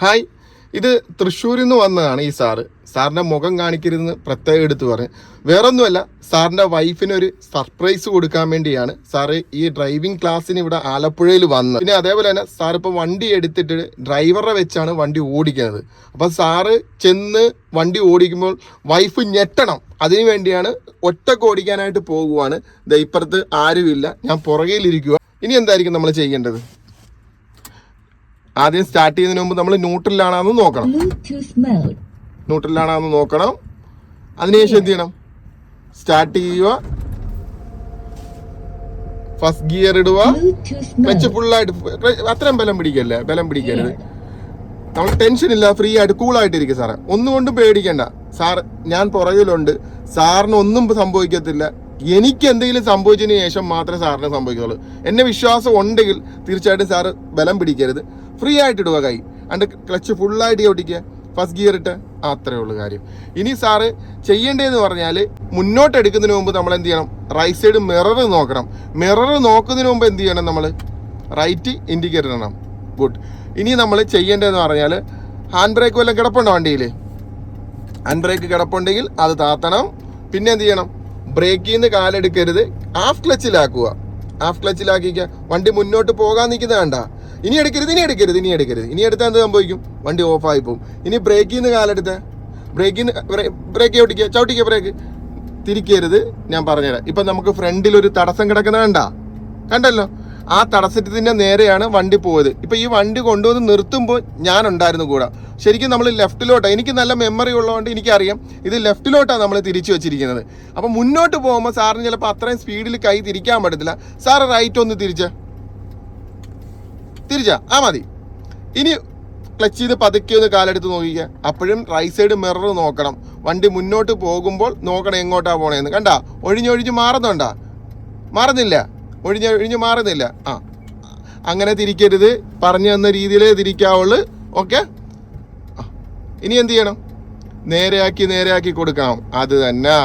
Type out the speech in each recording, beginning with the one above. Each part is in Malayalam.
ഹായ്. ഇത് തൃശ്ശൂരിൽ നിന്ന് വന്നതാണ് ഈ സാറ്. സാറിന്റെ മുഖം കാണിക്കരുതെന്ന് പ്രത്യേകം എടുത്ത് പറഞ്ഞ്. വേറൊന്നുമല്ല സാറിന്റെ വൈഫിനൊരു സർപ്രൈസ് കൊടുക്കാൻ വേണ്ടിയാണ് സാറ് ഈ ഡ്രൈവിംഗ് ക്ലാസ്സിന് ഇവിടെ ആലപ്പുഴയിൽ വന്നത്. പിന്നെ അതേപോലെ തന്നെ സാർ ഇപ്പോൾ വണ്ടി എടുത്തിട്ട് ഡ്രൈവറെ വെച്ചാണ് വണ്ടി ഓടിക്കുന്നത്. അപ്പം സാറ് ചെന്ന് വണ്ടി ഓടിക്കുമ്പോൾ വൈഫ് ഞെട്ടണം. അതിനു വേണ്ടിയാണ് ഒറ്റയ്ക്ക് ഓടിക്കാനായിട്ട് പോകുവാണ്. ദൈപ്പുറത്ത് ആരുമില്ല. ഞാൻ പുറകിലിരിക്കുക ഇനി എന്തായിരിക്കും നമ്മൾ ചെയ്യേണ്ടത്? ആദ്യം സ്റ്റാർട്ട് ചെയ്യുന്നതിന് മുമ്പ് നമ്മൾ ന്യൂട്രലാണെന്ന് നോക്കണം. ന്യൂട്രലാണെന്ന് നോക്കണം. അതിനുശേഷം എന്ത് ചെയ്യണം? സ്റ്റാർട്ട് ചെയ്യുക. ഫസ്റ്റ് ഗിയർ ഇടുക. ക്ലച്ച്. ഫുള്ളായിട്ട് അത്രയും ബലം പിടിക്കല്ലേ? ബലം പിടിക്കരുത്. നമ്മൾ ടെൻഷൻ ഇല്ല ഫ്രീ ആയിട്ട് കൂളായിട്ട് ഇരിക്കും സാറേ. ഒന്നും കൊണ്ടും പേടിക്കണ്ട. സാർ ഞാൻ പുറകിലുണ്ട്. സാറിന് ഒന്നും സംഭവിക്കത്തില്ല. എനിക്ക് എന്തെങ്കിലും സംഭവിച്ചതിന് ശേഷം മാത്രമേ സാറിന് സംഭവിക്കുള്ളൂ. എന്നെ വിശ്വാസം ഉണ്ടെങ്കിൽ തീർച്ചയായിട്ടും സാറ് ബലം പിടിക്കരുത്. ഫ്രീ ആയിട്ട് ഇടുക കൈ. അണ്ട് ക്ലച്ച് ഫുള്ളായിട്ട് ചവിട്ടിക്കുക ഫസ്റ്റ് ഗിയർ ഇട്ട് അത്രേ ഉള്ളൂ കാര്യം. ഇനി സാറ് ചെയ്യേണ്ടതെന്ന് പറഞ്ഞാൽ മുന്നോട്ട് എടുക്കുന്നതിന് മുമ്പ് നമ്മൾ എന്ത് ചെയ്യണം? റൈറ്റ് സൈഡ് മിറർ നോക്കണം. മിറർ നോക്കുന്നതിന് മുമ്പ് എന്ത് ചെയ്യണം നമ്മൾ റൈറ്റ് ഇൻഡിക്കേറ്റർ ഇടണം. ഗുഡ് ഇനി നമ്മൾ ചെയ്യേണ്ടതെന്ന് പറഞ്ഞാൽ ഹാൻഡ് ബ്രേക്ക് വല്ലതും കിടപ്പുണ്ടോ വണ്ടിയിൽ ഹാൻഡ് ബ്രേക്ക് കിടപ്പുണ്ടെങ്കിൽ അത് താത്തണം. പിന്നെ എന്ത് ചെയ്യണം? ബ്രേക്കിൽ നിന്ന് കാലെടുക്കരുത്. ഹാഫ് ക്ലച്ചിലാക്കുക ഹാഫ് ക്ലച്ചിലാക്കിക്ക വണ്ടി മുന്നോട്ട് പോകാൻ നിൽക്കുന്ന വേണ്ട. ഇനി എടുക്കരുത് ഇനി എടുക്കരുത് ഇനി എടുക്കരുത്. ഇനി എടുത്താൽ എന്ത് സംഭവിക്കും? വണ്ടി ഓഫായി പോകും ഇനി ബ്രേക്കിൽ നിന്ന് കാലെടുത്ത്. ബ്രേക്കിൽ നിന്ന് ബ്രേക്ക് ചവിട്ടിക്കുക ചവിട്ടിക്കുക ബ്രേക്ക്. തിരിക്കരുത്. ഞാൻ പറഞ്ഞുതരാം. ഇപ്പം നമുക്ക് ഫ്രണ്ടിൽ ഒരു തടസ്സം കിടക്കുന്ന കണ്ട? കണ്ടല്ലോ? ആ തടസ്സത്തിന്റെ നേരെയാണ് വണ്ടി പോയത്. ഇപ്പൊ ഈ വണ്ടി കൊണ്ടുവന്ന് നിർത്തുമ്പോൾ ഞാൻ ഉണ്ടായിരുന്നു കൂടെ. ശരിക്കും നമ്മൾ ലെഫ്റ്റിലോട്ടാണ് എനിക്ക് നല്ല മെമ്മറി ഉള്ളതുകൊണ്ട് എനിക്കറിയാം. ഇത് ലെഫ്റ്റിലോട്ടാണ് നമ്മൾ തിരിച്ചു വെച്ചിരിക്കുന്നത്. അപ്പോൾ മുന്നോട്ട് പോകുമ്പോൾ സാറിന് ചിലപ്പോൾ അത്രയും സ്പീഡിൽ കൈ തിരിക്കാൻ പറ്റത്തില്ല. സാറ് റൈറ്റ് ഒന്ന് തിരിച്ച. തിരിച്ച. ആ മതി. ഇനി ക്ലച്ച് ചെയ്ത് പതുക്കെ ഒന്ന് കാലെടുത്ത് നോക്കിക്കുക അപ്പോഴും റൈറ്റ് സൈഡ് മിറർ നോക്കണം. വണ്ടി മുന്നോട്ട് പോകുമ്പോൾ നോക്കണം എങ്ങോട്ടാണ് പോണേന്ന്. കണ്ടാ? ഒഴിഞ്ഞൊഴിഞ്ഞ് മാറുന്നുണ്ടാ? മാറുന്നില്ല. ഒഴിഞ്ഞ് ഒഴിഞ്ഞ് മാറുന്നില്ല. ആ. അങ്ങനെ തിരിക്കരുത്. പറഞ്ഞു തന്ന രീതിയിലേ തിരിക്കാവുള്ളൂ. ഓക്കെ? ഇനി എന്ത് ചെയ്യണം? നേരെയാക്കി നേരെയാക്കി കൊടുക്കാം അത് തന്നെ.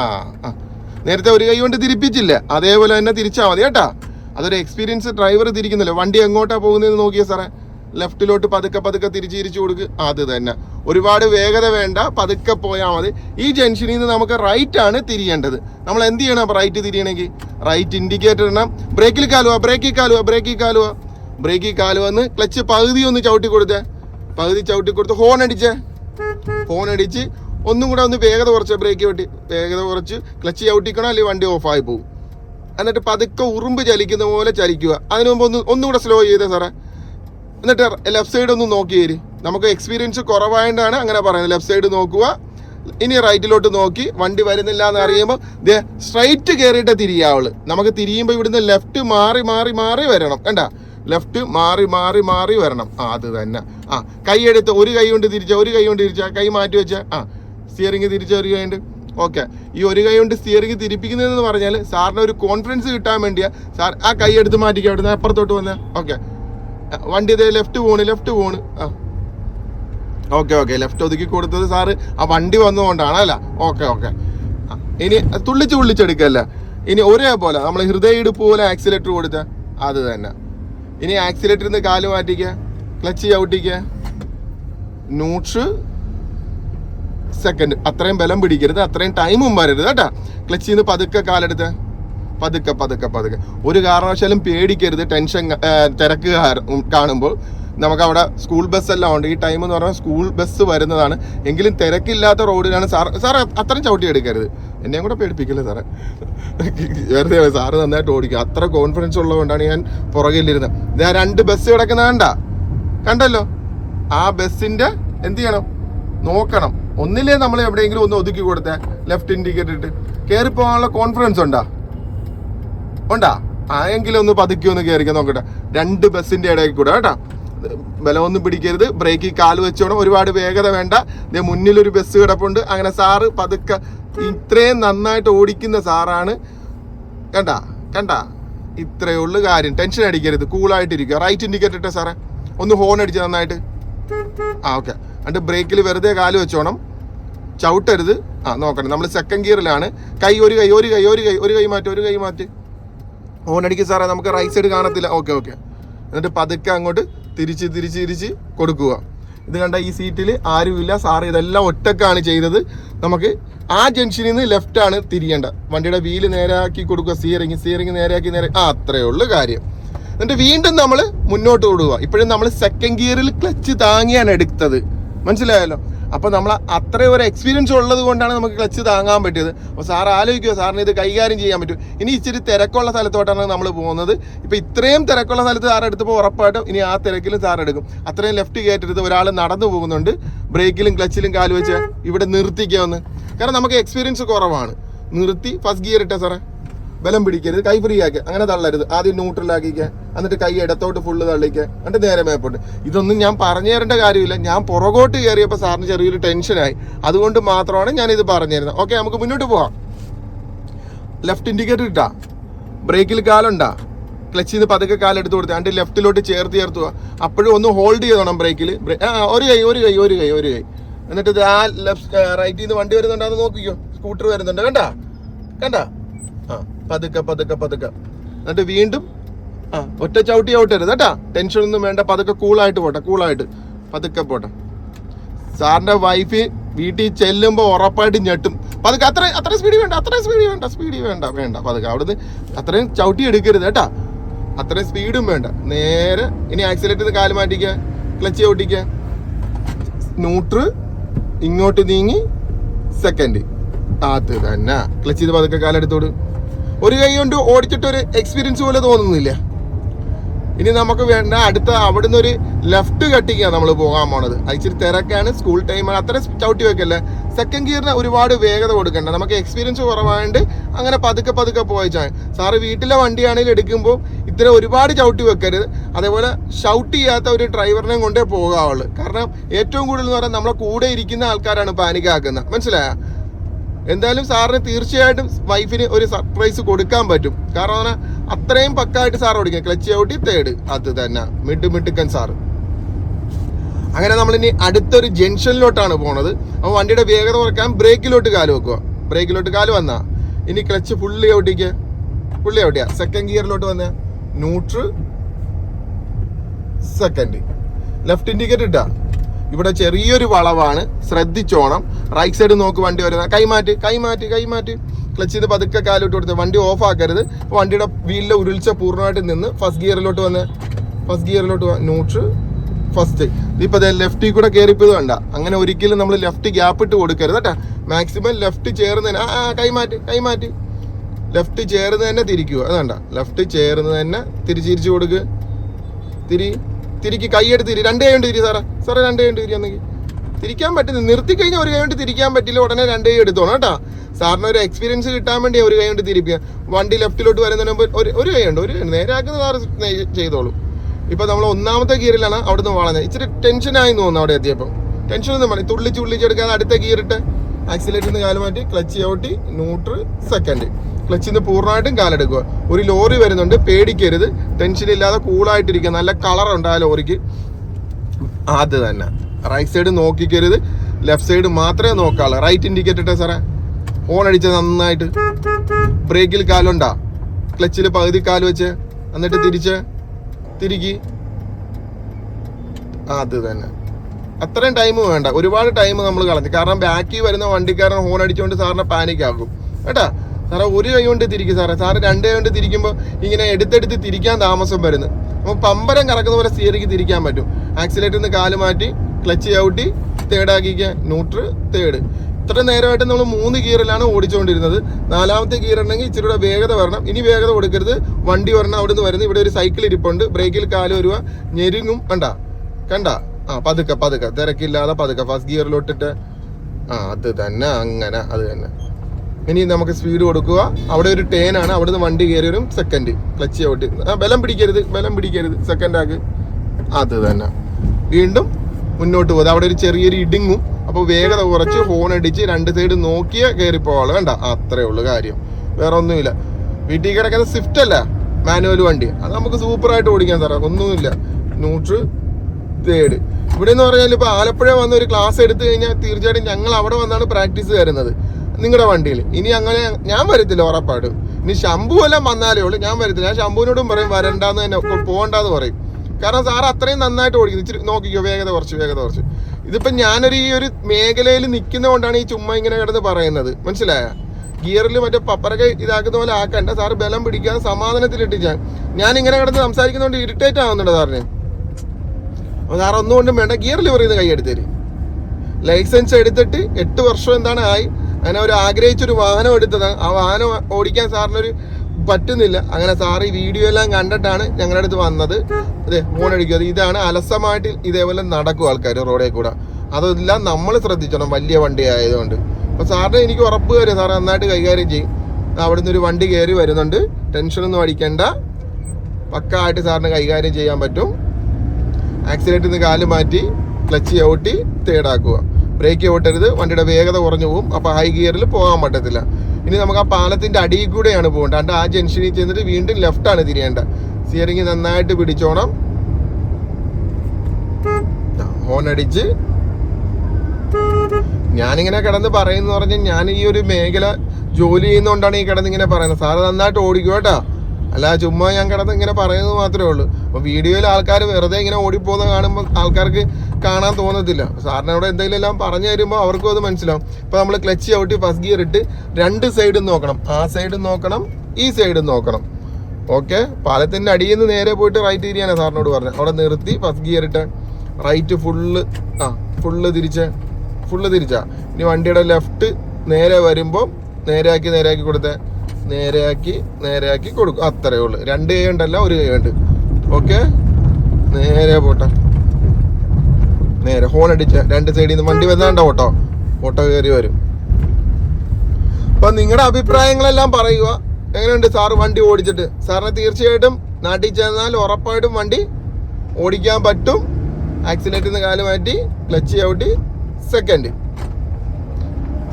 നേരത്തെ ഒരു കൈ കൊണ്ട് തിരിപ്പിച്ചില്ല. അതേപോലെ തന്നെ തിരിച്ചാൽ മതി കേട്ടാ. അതൊരു എക്സ്പീരിയൻസ് ഡ്രൈവർ തിരിക്കുന്നില്ല. വണ്ടി എങ്ങോട്ടാണ് പോകുന്നതെന്ന് നോക്കിയേ സാറേ. ലെഫ്റ്റിലോട്ട് പതുക്കെ പതുക്കെ തിരിച്ച് തിരിച്ചു കൊടുക്കുക അത് തന്നെ. ഒരുപാട് വേഗത വേണ്ട. പതുക്കെ പോയാൽ മതി. ഈ ജംഗ്ഷനിൽ നിന്ന് നമുക്ക് റൈറ്റ് ആണ് തിരിയേണ്ടത്. നമ്മൾ എന്ത് ചെയ്യണം അപ്പോൾ റൈറ്റ് തിരിയണമെങ്കിൽ റൈറ്റ് ഇൻഡിക്കേറ്റർ ഇടണം. ബ്രേക്കിൽ കാലുക ബ്രേക്കിൽ കാലുക ബ്രേക്കിൽ കാലുക ബ്രേക്കിൽ കാലുവന്ന് ക്ലച്ച് പകുതി ഒന്ന് ചവിട്ടി കൊടുത്തേ. പകുതി ചവിട്ടി കൊടുത്ത് ഹോൺ അടിച്ചേ. ഹോൺ അടിച്ച് ഒന്നും കൂടെ ഒന്ന് വേഗത കുറച്ച് ബ്രേക്ക് വെട്ടി. വേഗത കുറച്ച് ക്ലച്ച് ചവിട്ടിക്കണം അല്ലെങ്കിൽ വണ്ടി ഓഫായി പോകും. എന്നിട്ട് പതുക്കെ ഉറുമ്പ് ചലിക്കുന്ന പോലെ ചലിക്കുക. അതിനു മുമ്പ് ഒന്ന് ഒന്നുകൂടെ സ്ലോ ചെയ്തേ സാറേ. എന്നിട്ട് ലെഫ്റ്റ് സൈഡ് ഒന്ന് നോക്കി തരി നമുക്ക് എക്സ്പീരിയൻസ് കുറവായതുകൊണ്ടാണ് അങ്ങനെ പറയുന്നത്. ലെഫ്റ്റ് സൈഡ് നോക്കുക. ഇനി റൈറ്റിലോട്ട് നോക്കി. വണ്ടി വരുന്നില്ല എന്ന് അറിയുമ്പോൾ ദേ സ്ട്രൈറ്റ് കയറിയിട്ട് തിരിയാവുള്ളൂ നമുക്ക് തിരിയുമ്പോൾ ഇവിടുന്ന് ലെഫ്റ്റ് മാറി മാറി മാറി വരണം. കണ്ട? ലെഫ്റ്റ് മാറി മാറി മാറി വരണം. ആ അത് തന്നെ. ആ കൈ എടുത്ത് ഒരു കൈ കൊണ്ട് തിരിച്ച ഒരു കൈ കൊണ്ട് തിരിച്ച കൈ മാറ്റി വെച്ച. ആ സ്റ്റിയറിംഗ് തിരിച്ച ഒരു കൈ ഉണ്ട് ഓക്കെ. ഈ ഒരു കൈ കൊണ്ട് സ്റ്റിയറിംഗ് തിരിപ്പിക്കുന്നതെന്ന് പറഞ്ഞാൽ സാറിന് ഒരു കോൺഫിഡൻസ് കിട്ടാൻ വേണ്ടിയാ. സാർ ആ കൈ എടുത്ത് മാറ്റിക്കാം അവിടുന്ന് അപ്പുറത്തോട്ട് വന്ന്. ഓക്കെ. വണ്ടി ഇതേ ലെഫ്റ്റ് പോണ് ലെഫ്റ്റ് പോണ്. ആ. ഓക്കെ ഓക്കെ ലെഫ്റ്റ് ഒതുക്കി കൊടുത്തത് സാറ് ആ വണ്ടി വന്നുകൊണ്ടാണ് അല്ല. ഓക്കെ ഓക്കെ ഇനി തുള്ളിച്ച് തുള്ളിച്ചെടുക്കല്ല. ഇനി ഒരേപോലെ നമ്മൾ ഹൃദയ ഇടുപ്പ് പോലെ ആക്സിലേറ്റർ കൊടുത്ത അത് തന്നെ. ഇനി ആക്സിലേറ്ററിൽ നിന്ന് കാൽ മാറ്റിക്കുക ക്ലച്ച് ചവിട്ടിക്കുക നൂട്സ് സെക്കൻഡ് അത്രയും ബലം പിടിക്കരുത് അത്രയും ടൈമും വരരുത് കേട്ടാ. ക്ലച്ചിൽ നിന്ന് പതുക്കെ കാലെടുത്ത്. പതുക്കെ പതുക്കെ പതുക്കെ. ഒരു കാരണവശാലും പേടിക്കരുത്. ടെൻഷൻ തിരക്ക് കാണുമ്പോൾ നമുക്ക് അവിടെ സ്കൂൾ ബസ് എല്ലാം ഉണ്ട്. ഈ ടൈം എന്ന് പറഞ്ഞാൽ സ്കൂൾ ബസ് വരുന്നതാണ്. എങ്കിലും തിരക്കില്ലാത്ത റോഡിലാണ് സാർ സാർ അത്രയും ചവിട്ടി എടുക്കരുത്. എന്നെയും കൂടെ പേടിപ്പിക്കില്ല സാറേ? വെറുതെ സാറ് നന്നായിട്ട് ഓടിക്കും. അത്ര കോൺഫിഡൻസ് ഉള്ളതുകൊണ്ടാണ് ഞാൻ പുറകിലിരുന്നത്. ഞാൻ രണ്ട് ബസ് കിടക്കുന്ന കണ്ട? കണ്ടല്ലോ? ആ ബസ്സിന്റെ എന്ത് ചെയ്യണം? നോക്കണം. ഒന്നില്ലേ നമ്മൾ എവിടെയെങ്കിലും ഒന്ന് ഒതുക്കി കൊടുത്തേ? ലെഫ്റ്റ് ഇൻഡിക്കേറ്റർ ഇട്ട്. കയറി പോകാനുള്ള കോൺഫിഡൻസ് ഉണ്ടാ? ഉണ്ടാ? ആ എങ്കിലും ഒന്ന് പതുക്കി ഒന്ന് കയറിക്കാൻ നോക്കട്ടെ. രണ്ട് ബസ്സിന്റെ ഇടയിൽ കൂടെ കേട്ടാ. ബലമൊന്നും പിടിക്കരുത്. ബ്രേക്കിൽ കാൽ വെച്ചോണം. ഒരുപാട് വേഗത വേണ്ട. ദേ മുന്നിലൊരു ബസ് കിടപ്പുണ്ട്. അങ്ങനെ സാറ് പതുക്കെ ഇത്രയും നന്നായിട്ട് ഓടിക്കുന്ന സാറാണ്. കണ്ട? കണ്ട? ഇത്രയേ ഉള്ളു കാര്യം. ടെൻഷൻ അടിക്കരുത്. കൂളായിട്ടിരിക്കുക. റൈറ്റ് ഇൻഡിക്കേറ്റർ ഇട്ടേ സാറേ? ഒന്ന് ഹോൺ അടിച്ച് നന്നായിട്ട്. ആ ഓക്കെ. എന്നിട്ട് ബ്രേക്കിൽ വെറുതെ കാൽ വെച്ചോണം. ചവിട്ടരുത്. ആ നോക്കണം നമ്മൾ സെക്കൻഡ് ഗിയറിലാണ് കൈ ഒരു കൈ ഒരു കൈ ഒരു കൈ ഒരു കൈ മാറ്റി ഒരു കൈ മാറ്റി. ഹോൺ അടിക്കും സാറേ നമുക്ക് റൈറ്റ് സൈഡ് കാണത്തില്ല. ഓക്കെ ഓക്കെ എന്നിട്ട് പതുക്കെ അങ്ങോട്ട് തിരിച്ച് തിരിച്ച് തിരിച്ച് കൊടുക്കുക. ഇത് കണ്ട ഈ സീറ്റിൽ ആരുമില്ല. സാറ് ഇതെല്ലാം ഒറ്റക്കാണ് ചെയ്തത്. നമുക്ക് ആ ജംഗ്ഷനിൽ നിന്ന് ലെഫ്റ്റാണ് തിരിയേണ്ട. വണ്ടിയുടെ വീൽ നേരാക്കി കൊടുക്കുക. സ്റ്റിയറിംഗ് സ്റ്റിയറിംഗ് നേരാക്കി നേരെ ആ അത്രേ ഉള്ളൂ കാര്യം. എന്നിട്ട് വീണ്ടും നമ്മൾ മുന്നോട്ട് ഓടുക. ഇപ്പോഴും നമ്മൾ സെക്കൻഡ് ഗിയറിൽ ക്ലച്ച് താങ്ങിയാണ് എടുത്തത്. മനസ്സിലായല്ലോ? അപ്പോൾ നമ്മൾ അത്രയും ഒരു എക്സ്പീരിയൻസ് ഉള്ളത് കൊണ്ടാണ് നമുക്ക് ക്ലച്ച് താങ്ങാൻ പറ്റിയത്. അപ്പോൾ സാർ ആലോചിക്കുക സാറിന് ഇത് കൈകാര്യം ചെയ്യാൻ പറ്റും. ഇനി ഇച്ചിരി തിരക്കുള്ള സ്ഥലത്തോട്ടാണ് നമ്മൾ പോകുന്നത്. ഇപ്പോൾ ഇത്രയും തിരക്കുള്ള സ്ഥലത്ത് സാർ എടുത്തപ്പോൾ ഉറപ്പായിട്ടും ഇനി ആ തിരക്കിലും സാർ എടുക്കും. അത്രയും ലെഫ്റ്റ് കയറ്റരുത് ഒരാൾ നടന്നു പോകുന്നുണ്ട്. ബ്രേക്കിലും ക്ലച്ചിലും കാൽ വെച്ച് ഇവിടെ നിർത്തിക്കാമെന്ന് കാരണം നമുക്ക് എക്സ്പീരിയൻസ് കുറവാണ്. നിർത്തി ഫസ്റ്റ് ഗിയർ ഇട്ടേ സാറേ. ബലം പിടിക്കരുത്. കൈ ഫ്രീ ആക്കുക. അങ്ങനെ തള്ളരുത്. ആദ്യം ന്യൂട്രലാക്കിക്കുക എന്നിട്ട് കൈ ഇടത്തോട്ട് ഫുള്ള് തള്ളിക്കുക എന്നിട്ട് നേരെ മേപ്പോട്ട്. ഇതൊന്നും ഞാൻ പറഞ്ഞു തരേണ്ട കാര്യമില്ല. ഞാൻ പുറകോട്ട് കയറിയപ്പോൾ സാറിന് ചെറിയൊരു ടെൻഷനായി അതുകൊണ്ട് മാത്രമാണ് ഞാൻ ഇത് പറഞ്ഞു തരുന്നത്. ഓക്കെ നമുക്ക് മുന്നോട്ട് പോവാം. ലെഫ്റ്റ് ഇൻഡിക്കേറ്റർ ഇട്ടാ. ബ്രേക്കിൽ കാലുണ്ടാ. ക്ലച്ചിൽ നിന്ന് പതുക്കെ കാലെടുത്ത് കൊടുത്ത്. അതിന്റെ ലെഫ്റ്റിലോട്ട് ചേർത്ത് ചേർത്തുക അപ്പോഴും ഒന്ന് ഹോൾഡ് ചെയ്തോണം ബ്രേക്കിൽ ഒരു കൈ ഒരു കൈ ഒരു കൈ ഒരു കൈ. എന്നിട്ട് ഇത് ആ ലെഫ്റ്റ് റൈറ്റിൽ നിന്ന് വണ്ടി വരുന്നുണ്ടോ അത് നോക്കിക്കോ. സ്കൂട്ടർ വരുന്നുണ്ട്. കണ്ടാ? കണ്ടാ? ആ പതുക്കെ പതുക്കെ പതുക്കെ. എന്നിട്ട് വീണ്ടും ഒറ്റ ചവിട്ടി ഔട്ടരുത് കേട്ടാ. ടെൻഷൻ ഒന്നും വേണ്ട. പതുക്കെ കൂളായിട്ട് പോട്ടെ കൂളായിട്ട് പതുക്കെ പോട്ടെ. സാറിന്റെ വൈഫ് വീട്ടിൽ ചെല്ലുമ്പോൾ ഉറപ്പായിട്ട് ഞെട്ടും. പതുക്കെ അത്ര അത്ര സ്പീഡ് വേണ്ട അത്ര സ്പീഡ് വേണ്ട സ്പീഡ് വേണ്ട വേണ്ട. പതുക്കെ അവിടുന്ന് അത്രയും ചവിട്ടി എടുക്കരുത് കേട്ടാ. അത്രയും സ്പീഡും വേണ്ട. നേരെ ഇനി ആക്സിലേറ്റർ കാൽ മാറ്റിക്കുക ക്ലച്ച് ചവിട്ടിക്കുക ന്യൂട്രൽ ഇങ്ങോട്ട് നീങ്ങി സെക്കൻഡ് അത് തന്നെ. ക്ലച്ച് ചെയ്ത് പതുക്കെ കാലെടുത്തോട്. ഒരു കൈ കൊണ്ട് ഓടിച്ചിട്ട് ഒരു എക്സ്പീരിയൻസ് പോലെ തോന്നുന്നില്ല. ഇനി നമുക്ക് വേണ്ട അടുത്ത അവിടുന്ന് ഒരു ലെഫ്റ്റ് കട്ടിക്കാണ് നമ്മൾ പോകാൻ പോണത്. അതിച്ചിരി തിരക്കാണ് സ്കൂൾ ടൈമാണ് അത്ര ചവിട്ടി വെക്കല്ല. സെക്കൻഡ് ഗിയറിന് ഒരുപാട് വേഗത കൊടുക്കണ്ട. നമുക്ക് എക്സ്പീരിയൻസ് കുറവായതുകൊണ്ട് അങ്ങനെ പതുക്കെ പതുക്കെ പോയച്ചാൽ സാറ് വീട്ടിലെ വണ്ടിയാണെങ്കിൽ എടുക്കുമ്പോൾ ഇത്ര ഒരുപാട് ചവിട്ടി വെക്കരുത്. അതേപോലെ ഷൗട്ട് ചെയ്യാത്ത ഒരു ഡ്രൈവറിനെ കൊണ്ടേ പോകാവുള്ളൂ. കാരണം ഏറ്റവും കൂടുതൽ എന്ന് പറഞ്ഞാൽ നമ്മളെ കൂടെ ഇരിക്കുന്ന ആൾക്കാരാണ് പാനിക്കാക്കുന്നത്. മനസ്സിലായോ? എന്തായാലും സാറിന് തീർച്ചയായിട്ടും വൈഫിന് ഒരു സർപ്രൈസ് കൊടുക്കാൻ പറ്റും. കാരണം അത്രയും പക്കായിട്ട് സാർ ഓടിക്കുക ക്ലച്ച് ഔട്ടി തേർഡ് അത് തന്നെ. മിഡ് മിടുക്കൻ സാറ്. അങ്ങനെ നമ്മൾ ഇനി അടുത്തൊരു ജംഗ്ഷനിലോട്ടാണ് പോണത്. അപ്പോൾ വണ്ടിയുടെ വേഗത കുറയ്ക്കാൻ ബ്രേക്കിലോട്ട് കാൽ വെക്കുക ബ്രേക്കിലോട്ട് കാൽ വന്നാ. ഇനി ക്ലച്ച് ഫുള്ളി ഔട്ടിക്ക് ഫുള്ളി ഔട്ടിയ സെക്കൻഡ് ഗിയറിലോട്ട് വന്ന. ന്യൂട്രൽ സെക്കൻഡ് ലെഫ്റ്റ് ഇൻഡിക്കേറ്റർ ഇട്ടാ. ഇവിടെ ചെറിയൊരു വളവാണ്. ശ്രദ്ധിച്ചോണം. റൈറ്റ് സൈഡ് നോക്ക് വണ്ടി വരുന്ന. കൈമാറ്റ് കൈമാറ്റ് കൈമാറ്റ്. ക്ലച്ച് ചെയ്ത് പതുക്കെ കാലോട്ട് കൊടുത്ത് വണ്ടി ഓഫ് ആക്കരുത് വണ്ടിയുടെ വീലിലെ ഉരുൾച്ച പൂർണമായിട്ട് നിന്ന് ഫസ്റ്റ് ഗിയറിലോട്ട് വന്ന് ഫസ്റ്റ് ഗിയറിലോട്ട് ന്യൂട്രൽ ഫസ്റ്റ് ഇപ്പോൾ ലെഫ്റ്റിൽ കൂടെ കയറിപ്പോയത് വേണ്ട അങ്ങനെ ഒരിക്കലും നമ്മൾ ലെഫ്റ്റ് ഗ്യാപ്പ് ഇട്ട് കൊടുക്കരുത് കേട്ടാ. മാക്സിമം ലെഫ്റ്റ് ചേർന്നതിന് ആ കൈമാറ്റി കൈമാറ്റി ലെഫ്റ്റ് ചേർന്ന് തന്നെ തിരിക്കുക. അതണ്ട ലെഫ്റ്റ് ചേർന്ന് തന്നെ തിരിച്ചിരിച്ചു കൊടുക്കുക തിരി തിരിക്ക് കൈയെടുത്ത് തിരി. രണ്ട് കൈ കൊണ്ട് തിരി സാറേ. സാറേ രണ്ട് കൈ കൊണ്ട് തിരി ഒന്നെങ്കിൽ തിരിക്കാൻ പറ്റുന്നത് നിർത്തി കഴിഞ്ഞാൽ ഒരു കൈ കൊണ്ട് തിരിക്കാൻ പറ്റില്ല ഉടനെ രണ്ട് കൈ എടുത്തോണം കേട്ടോ. സാറിന് ഒരു എക്സ്പീരിയൻസ് കിട്ടാൻ വേണ്ടി ഒരു കൈ കൊണ്ട് തിരിപ്പിക്കുക. വണ്ടി ലെഫ്റ്റിലോട്ട് വരുന്നതിന് മുമ്പ് ഒരു ഒരു കൈ ഉണ്ട് ഒരു നേരെ ആക്കുന്ന നേരാക്കുന്ന സാറ് ചെയ്തോളൂ. ഇപ്പൊ നമ്മൾ ഒന്നാമത്തെ ഗിയറിലാണ് അവിടുന്ന് വളഞ്ഞത്. ഇച്ചിരി ടെൻഷനായി തോന്നുന്നു അവിടെ എത്തിയപ്പോൾ ടെൻഷൻ ഒന്നും വേണം തുള്ളിച്ച് ഉള്ളിച്ചെടുക്കാതെ അടുത്ത ഗിയറിട്ട് നിന്ന് കാൽ മാറ്റി ക്ലച്ച് ചവിട്ടി ന്യൂട്രൽ സെക്കൻഡ് ക്ലച്ചിൽ നിന്ന് പൂർണമായിട്ടും കാലെടുക്കുക. ഒരു ലോറി വരുന്നുണ്ട് പേടിക്കരുത്. ടെൻഷൻ ഇല്ലാതെ കൂളായിട്ടിരിക്കുക നല്ല കളർ ഉണ്ട് ആ ലോറിക്ക്. അത് തന്നെ. റൈറ്റ് സൈഡ് നോക്കിക്കരുത്. ലെഫ്റ്റ് സൈഡ് മാത്രമേ നോക്കാളൂ. റൈറ്റ് ഇൻഡിക്കേറ്റർ ഇട്ടേ സാറേ. ഹോൺ അടിച്ച നന്നായിട്ട്. ബ്രേക്കിൽ കാലുണ്ടാ. ക്ലച്ചിൽ പകുതി കാൽ വെച്ച്. എന്നിട്ട് തിരിച്ച്. തിരികി. അത് തന്നെ. അത്രയും ടൈം വേണ്ട. ഒരുപാട് ടൈം നമ്മൾ കളഞ്ഞു. കാരണം ബാക്കിൽ വരുന്ന വണ്ടിക്കാരൻ ഹോൺ അടിച്ചുകൊണ്ട് സാറിനെ പാനിക് ആകും കേട്ടാ? സാറേ ഒരു കൈ കൊണ്ട് തിരിക്കും സാറേ. സാറ് രണ്ട് കൈ കൊണ്ട് തിരിക്കുമ്പോൾ ഇങ്ങനെ എടുത്തെടുത്ത് തിരിക്കാൻ താമസം വരുന്നു. അപ്പോൾ പമ്പരം കറക്കുന്ന പോലെ സ്റ്റിയറിക്ക് തിരിക്കാൻ പറ്റും. ആക്സിലേറ്ററിൽ നിന്ന് കാൽ മാറ്റി ക്ലച്ച് ചവിട്ടി തേർഡ് ആക്കിക്കുക ന്യൂട്രൽ തേർഡ് ഇത്ര നേരമായിട്ട് നമ്മൾ മൂന്ന് ഗിയറിലാണ് ഓടിച്ചുകൊണ്ടിരുന്നത്. നാലാമത്തെ ഗിയർ ഉണ്ടെങ്കിൽ ഇച്ചിരി കൂടെ വേഗത വരണം. ഇനി വേഗത കൊടുക്കരുത്. വണ്ടി വരണം അവിടെ നിന്ന് വരുന്നത് ഇവിടെ ഒരു സൈക്കിൾ ഇരിപ്പുണ്ട്. ബ്രേക്കിൽ കാൽ വരുക ഞെരുങ്ങും. കണ്ട? കണ്ട? ആ പതുക്കെ പതുക്കെ. തിരക്കില്ലാതെ പതുക്കെ. ഫസ്റ്റ് ഗിയറിലോട്ടിട്ട് ആ അത് തന്നെ അങ്ങനെ അത് തന്നെ. ഇനി നമുക്ക് സ്പീഡ് കൊടുക്കുക. അവിടെ ഒരു ടേൻ ആണ്. അവിടുന്ന് വണ്ടി കയറി വരും സെക്കൻഡ് ക്ലച്ച് ചവിട്ടി ബലം പിടിക്കരുത്. ബലം പിടിക്കരുത്. സെക്കൻഡ് ആക്ക്. അത് തന്നെ. വീണ്ടും മുന്നോട്ട് പോകുന്നത് അവിടെ ഒരു ചെറിയൊരു ഇടിങ്ങും. അപ്പോൾ വേഗത കുറച്ച് ഹോൺ അടിച്ച് രണ്ട് സൈഡ് നോക്കിയ കയറി പോകാൾ വേണ്ട. അത്രേ ഉള്ളൂ കാര്യം. വേറെ ഒന്നുമില്ല. വീട്ടിൽ കിടക്കുന്ന സ്വിഫ്റ്റ് അല്ല. മാനുവൽ വണ്ടി. അത് നമുക്ക് സൂപ്പറായിട്ട് ഓടിക്കാൻ സാറേ ഒന്നുമില്ല ന്യൂട്രൽ തേർഡ് ഇവിടെ എന്ന് പറഞ്ഞാൽ ഇപ്പൊ ആലപ്പുഴ വന്ന ഒരു ക്ലാസ് എടുത്തു കഴിഞ്ഞാൽ തീർച്ചയായിട്ടും ഞങ്ങൾ അവിടെ വന്നാണ് പ്രാക്ടീസ് തരുന്നത് നിങ്ങളുടെ വണ്ടിയിൽ. ഇനി അങ്ങനെ ഞാൻ വരത്തില്ല ഉറപ്പായിട്ട്. ഇനി ശംഭു എല്ലാം വന്നാലേ ഉള്ളൂ. ഞാൻ വരത്തില്ല. ഞാൻ ശംഭുവിനോടും പറയും വരണ്ടാന്ന് തന്നെ പോകണ്ടെന്ന് പറയും. കാരണം സാർ അത്രയും നന്നായിട്ട് ഓടിക്കുന്നു. ഇച്ചിരി നോക്കിക്കോ വേഗത കുറച്ച് വേഗത കുറച്ച്. ഇതിപ്പോ ഞാനൊരു ഈ ഒരു മേഖലയിൽ നിൽക്കുന്നതുകൊണ്ടാണ് ഈ ചുമ്മാ ഇങ്ങനെ കിടന്ന് പറയുന്നത്. മനസ്സിലായ? ഗിയറിൽ മറ്റേ പപ്പറൊക്കെ ഇതാക്കുന്ന പോലെ ആക്കണ്ട. സാർ ബലം പിടിക്കാൻ സമാധാനത്തിലിട്ട് ഞാൻ ഞാൻ ഇങ്ങനെ കിടന്ന് സംസാരിക്കുന്നതുകൊണ്ട് ഇറിറ്റേറ്റ് ആവുന്നുണ്ട് സാറിന്? അപ്പോൾ സാർ ഒന്നുകൊണ്ടും വേണ്ട. ഗിയറിൽ പറയുന്ന കൈ എടുത്തേര് ലൈസൻസ് എടുത്തിട്ട് എട്ട് വർഷം എന്താണ് ആയി? അങ്ങനെ ഒരു ആഗ്രഹിച്ചൊരു വാഹനം എടുത്തത്. ആ വാഹനം ഓടിക്കാൻ സാറിനൊരു പറ്റുന്നില്ല. അങ്ങനെ സാർ ഈ വീഡിയോ എല്ലാം കണ്ടിട്ടാണ് ഞങ്ങളുടെ അടുത്ത് വന്നത്. അതെ അടിക്കുന്നത് ഇതാണ് അലസമായിട്ട് ഇതേപോലെ നടക്കും ആൾക്കാർ റോഡിൽ കൂടെ. അതെല്ലാം നമ്മൾ ശ്രദ്ധിച്ചോണം വലിയ വണ്ടി ആയതുകൊണ്ട്. അപ്പോൾ സാറിന് എനിക്ക് ഉറപ്പ് വരും സാർ നന്നായിട്ട് കൈകാര്യം ചെയ്യും. അവിടുന്ന് ഒരു വണ്ടി കയറി വരുന്നുണ്ട്. ടെൻഷനൊന്നും അടിക്കണ്ട. പക്ക ആയിട്ട് സാറിന് കൈകാര്യം ചെയ്യാൻ പറ്റും. ആക്സിഡന്റിൽ നിന്ന് കാൽ മാറ്റി ക്ലച്ച് ചവിട്ടി തേടാക്കുക ബ്രേക്ക് ഓട്ടരുത് വണ്ടിയുടെ വേഗത കുറഞ്ഞു പോകും അപ്പോൾ ഹൈ ഗിയറിൽ പോകാൻ പറ്റത്തില്ല. ഇനി നമുക്ക് ആ പാലത്തിന്റെ അടിയിൽ കൂടെയാണ് പോകേണ്ടത്. അണ്ട് ആ ജംഗ്ഷനിൽ ചെന്നിട്ട് വീണ്ടും ലെഫ്റ്റ് ആണ് തിരിയേണ്ടത് സ്റ്റിയറിംഗ് നന്നായിട്ട് പിടിച്ചോണം. ഹോൺ അടിച്ച്. ഞാനിങ്ങനെ കിടന്ന് പറയുന്ന പറഞ്ഞാൽ ഞാൻ ഈ ഒരു മേഖല ജോലി ചെയ്യുന്നതുകൊണ്ടാണ് ഈ കിടന്ന് ഇങ്ങനെ പറയുന്നത്. സാറ് നന്നായിട്ട് ഓടിക്കും കേട്ടോ. അല്ല ചുമ്മാ ഞാൻ കിടന്ന് ഇങ്ങനെ പറയുന്നത് മാത്രമേ ഉള്ളൂ. അപ്പൊ വീഡിയോയിൽ ആൾക്കാർ വെറുതെ ഇങ്ങനെ ഓടിപ്പോകുന്ന കാണുമ്പോൾ ആൾക്കാർക്ക് കാണാൻ തോന്നത്തില്ല. സാറിനോട് എന്തെങ്കിലും എല്ലാം പറഞ്ഞു തരുമ്പോൾ അവർക്കും അത് മനസ്സിലാവും. ഇപ്പൊ നമ്മൾ ക്ലച്ച് ചവിട്ടി ഫസ്റ്റ് ഗിയർ ഇട്ട് രണ്ട് സൈഡും നോക്കണം. ആ സൈഡും നോക്കണം ഈ സൈഡും നോക്കണം. ഓക്കെ പാലത്തിന്റെ അടിയിൽ നിന്ന് നേരെ പോയിട്ട് റൈറ്റ് തിരിയാനാണ് സാറിനോട് പറഞ്ഞത് അവിടെ നിർത്തി ഫസ്റ്റ് ഗിയർ ഇട്ട് റൈറ്റ് ഫുള്ള് ആ ഫുള്ള് തിരിച്ച് ഫുള്ള് തിരിച്ചാ. ഇനി വണ്ടിയുടെ ലെഫ്റ്റ് നേരെ വരുമ്പോൾ നേരെയാക്കി നേരെയാക്കി കൊടുത്തേ. നേരെയാക്കി നേരെയാക്കി കൊടുക്കും. അത്രേ ഉള്ളൂ. രണ്ട് കൈ ഉണ്ടല്ല ഒരു കൈ ഉണ്ട്. ഓക്കെ നേരെ പോട്ടെ. നേരെ ഹോൺ അടിച്ച. രണ്ട് സൈഡിൽ നിന്ന് വണ്ടി വന്നാണ്ട ഓട്ടോ. ഓട്ടോ കയറി വരും. അപ്പൊ നിങ്ങളുടെ അഭിപ്രായങ്ങളെല്ലാം പറയുക. എങ്ങനെയുണ്ട് സാറ് വണ്ടി ഓടിച്ചിട്ട്? സാറിന് തീർച്ചയായിട്ടും നാട്ടിൽ ചെന്നാൽ ഉറപ്പായിട്ടും വണ്ടി ഓടിക്കാൻ പറ്റും. ആക്സിലേറ്റിൽ നിന്ന് കാൽ മാറ്റി ക്ലച്ച് ഔട്ടി സെക്കൻഡ്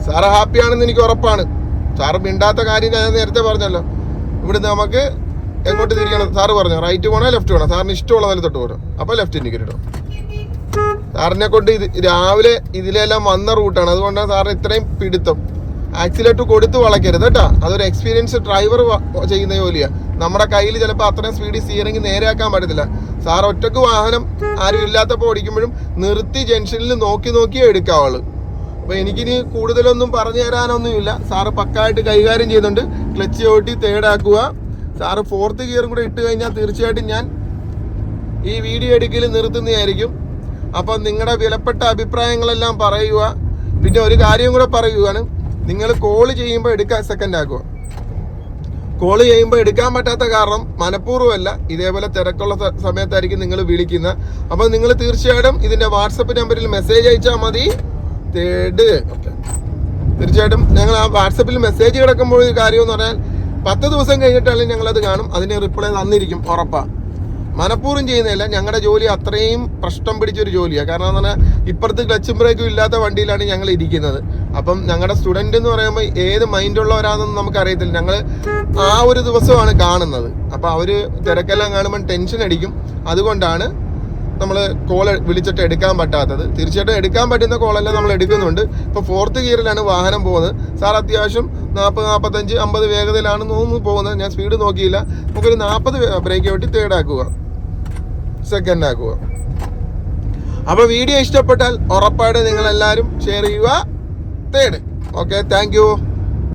സാറ് ഹാപ്പിയാണെന്ന് എനിക്ക് ഉറപ്പാണ്. സാറ് മിണ്ടാത്ത കാര്യം ഞാൻ നേരത്തെ പറഞ്ഞല്ലോ. ഇവിടുന്ന് നമുക്ക് എങ്ങോട്ട് തിരിക്കണം സാറ് പറഞ്ഞു? റൈറ്റ് പോകണോ ലെഫ്റ്റ് പോകണം സാറിന് ഇഷ്ടമുള്ള പോലെ തൊട്ട് പോരും? അപ്പോൾ ലെഫ്റ്റ് ഇൻഡിക്കേറ്റർ സാറിനെ കൊണ്ട് ഇത് രാവിലെ ഇതിലെല്ലാം വന്ന റൂട്ടാണ് അതുകൊണ്ടാണ് സാറിന് ഇത്രയും പിടുത്തം. ആക്സിലേറ്റർ കൊടുത്ത് വളയ്ക്കരുത് കേട്ടോ. അതൊരു എക്സ്പീരിയൻസ് ഡ്രൈവർ ചെയ്യുന്ന ജോലിയാണ് നമ്മുടെ കയ്യിൽ ചിലപ്പോൾ അത്രയും സ്പീഡിൽ സ്റ്റിയറിംഗ് നേരെയാക്കാൻ പറ്റത്തില്ല. സാർ ഒറ്റയ്ക്ക് വാഹനം ആരും ഇല്ലാത്തപ്പോൾ ഓടിക്കുമ്പോഴും നിർത്തി ജംഗ്ഷനിൽ നോക്കി നോക്കിയേ എടുക്കാവുള്ളൂ. അപ്പൊ എനിക്കിനി കൂടുതലൊന്നും പറഞ്ഞു തരാനൊന്നുമില്ല. സാറ് പക്കായിട്ട് കൈകാര്യം ചെയ്യുന്നുണ്ട്. ക്ലച്ച് ചവിട്ടി തേടാക്കുക സാറ് ഫോർത്ത് ഗിയറും കൂടെ ഇട്ട് കഴിഞ്ഞാൽ തീർച്ചയായിട്ടും ഞാൻ ഈ വീഡിയോ എടുക്കൽ നിർത്തുന്നതായിരിക്കും. അപ്പോൾ നിങ്ങളുടെ വിലപ്പെട്ട അഭിപ്രായങ്ങളെല്ലാം പറയുക. പിന്നെ ഒരു കാര്യം കൂടെ പറയുകയാണ് നിങ്ങൾ കോൾ ചെയ്യുമ്പോൾ എടുക്കാൻ സെക്കൻഡ് ആക്കുക. കോൾ ചെയ്യുമ്പോൾ എടുക്കാൻ പറ്റാത്ത കാരണം മനഃപൂർവമല്ല. ഇതേപോലെ തിരക്കുള്ള സമയത്തായിരിക്കും നിങ്ങൾ വിളിക്കുന്നത്. അപ്പോൾ നിങ്ങൾ തീർച്ചയായിട്ടും ഇതിന്റെ വാട്സപ്പ് നമ്പറിൽ മെസ്സേജ് അയച്ചാൽ മതി. തേട്. ഓക്കെ തീർച്ചയായിട്ടും ഞങ്ങൾ ആ വാട്സപ്പിൽ മെസ്സേജ് കിടക്കുമ്പോൾ ഒരു കാര്യം എന്ന് പറഞ്ഞാൽ പത്ത് ദിവസം കഴിഞ്ഞിട്ടാണെങ്കിൽ ഞങ്ങളത് കാണും. അതിന് റിപ്ലൈ തന്നിരിക്കും ഉറപ്പാ. മനഃപൂർവം ചെയ്യുന്നതല്ല ഞങ്ങളുടെ ജോലി അത്രയും പ്രശ്നം പിടിച്ചൊരു ജോലിയാണ് കാരണം എന്ന് പറഞ്ഞാൽ ഇപ്പുറത്ത് ക്ലച്ചും ബ്രേക്കും ഇല്ലാത്ത വണ്ടിയിലാണ് ഞങ്ങൾ ഇരിക്കുന്നത്. അപ്പം ഞങ്ങളുടെ സ്റ്റുഡന്റ് എന്ന് പറയുമ്പോൾ ഏത് മൈൻഡുള്ളവരാണെന്ന് നമുക്ക് അറിയത്തില്ല ഞങ്ങൾ ആ ഒരു ദിവസമാണ് കാണുന്നത്. അപ്പോൾ അവർ തിരക്കെല്ലാം കാണുമ്പോൾ ടെൻഷൻ അടിക്കും. അതുകൊണ്ടാണ് നമ്മൾ കോൾ വിളിച്ചിട്ട് എടുക്കാൻ പറ്റാത്തത്. തീർച്ചയായിട്ടും എടുക്കാൻ പറ്റുന്ന കോളെല്ലാം നമ്മൾ എടുക്കുന്നുണ്ട്. ഇപ്പോൾ ഫോർത്ത് ഗിയറിലാണ് വാഹനം പോകുന്നത്. സാർ അത്യാവശ്യം നാൽപ്പത് നാൽപ്പത്തഞ്ച് അമ്പത് വേഗതയിലാണ് തോന്നുന്നു പോകുന്നത്. ഞാൻ സ്പീഡ് നോക്കിയില്ല. നമുക്കൊരു നാൽപ്പത് ബ്രേക്ക് വെട്ടി തേർഡ് ആക്കുക. സെക്കൻഡ് ആക്കുക. അപ്പോൾ വീഡിയോ ഇഷ്ടപ്പെട്ടാൽ ഉറപ്പായിട്ട് നിങ്ങളെല്ലാവരും ഷെയർ ചെയ്യുക. Third okay thank